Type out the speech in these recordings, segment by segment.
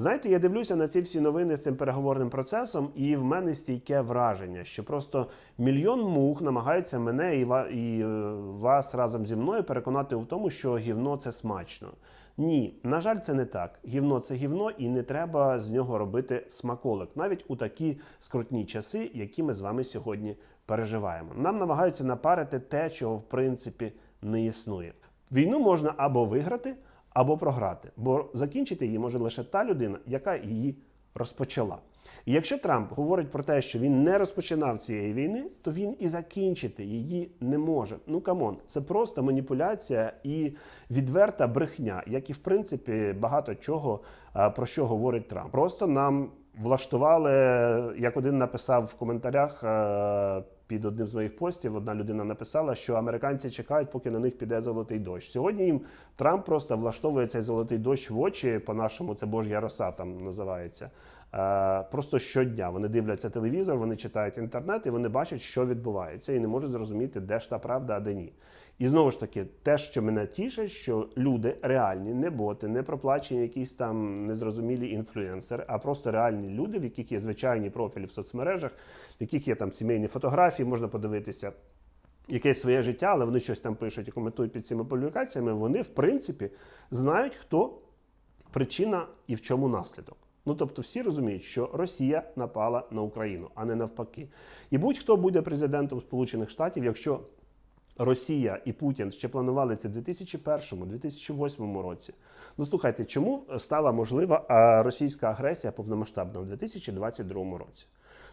Знаєте, я дивлюся на ці всі новини з цим переговорним процесом, і в мене стійке враження, що просто мільйон мух намагаються мене і е, вас разом зі мною переконати в тому, що гівно це смачно. Ні, на жаль, це не так. Гівно це гівно, і не треба з нього робити смаколик, навіть у такі скрутні часи, які ми з вами сьогодні переживаємо. Нам намагаються напарити те, чого в принципі не існує. Війну можна або виграти, або програти, бо закінчити її може лише та людина, яка її розпочала. І якщо Трамп говорить про те, що він не розпочинав цієї війни, то він і закінчити її не може. Ну камон, це просто маніпуляція і відверта брехня, як і в принципі багато чого е, про що говорить Трамп. Просто нам влаштували, як один написав в коментарях. Під одним з моїх постів одна людина написала, що американці чекають, поки на них піде золотий дощ. Сьогодні їм Трамп просто влаштовує цей золотий дощ в очі. По-нашому це Божя роса там називається. Е, Просто щодня вони дивляться телевізор, вони читають інтернет і вони бачать, що відбувається, і не можуть зрозуміти, де ж та правда, а де ні. І знову ж таки, те, що мене тішить, що люди реальні, не боти, не проплачені якісь там незрозумілі інфлюенсери, а просто реальні люди, в яких є звичайні профілі в соцмережах, в яких є там сімейні фотографії, можна подивитися якесь своє життя, але вони щось там пишуть і коментують під цими публікаціями. Вони, в принципі, знають, хто причина і в чому наслідок. Ну тобто всі розуміють, що Росія напала на Україну, а не навпаки. І будь-хто буде президентом Сполучених Штатів, якщо Росія і Путін ще планували це в 2001-2008 році. Ну слухайте, чому стала можлива російська агресія повномасштабна в 2022 році?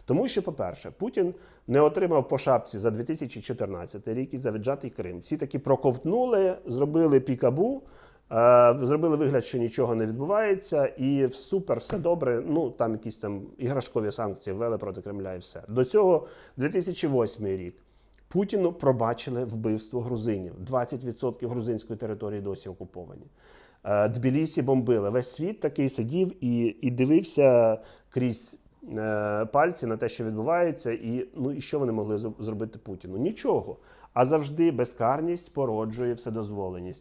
Тому що, по-перше, Путін не отримав по шапці за 2014 рік і за віджатий Крим. Всі таки проковтнули, зробили пікабу, е, зробили вигляд, що нічого не відбувається, і супер, все добре. Ну там якісь там іграшкові санкції ввели проти Кремля і все. До цього 2008 рік. Путіну пробачили вбивство грузинів. 20% грузинської території досі окуповані. Е, Тбілісі бомбили. Весь світ такий сидів і, і дивився крізь пальці на те, що відбувається, і ну і що вони могли зробити Путіну? Нічого. А завжди безкарність породжує вседозволеність.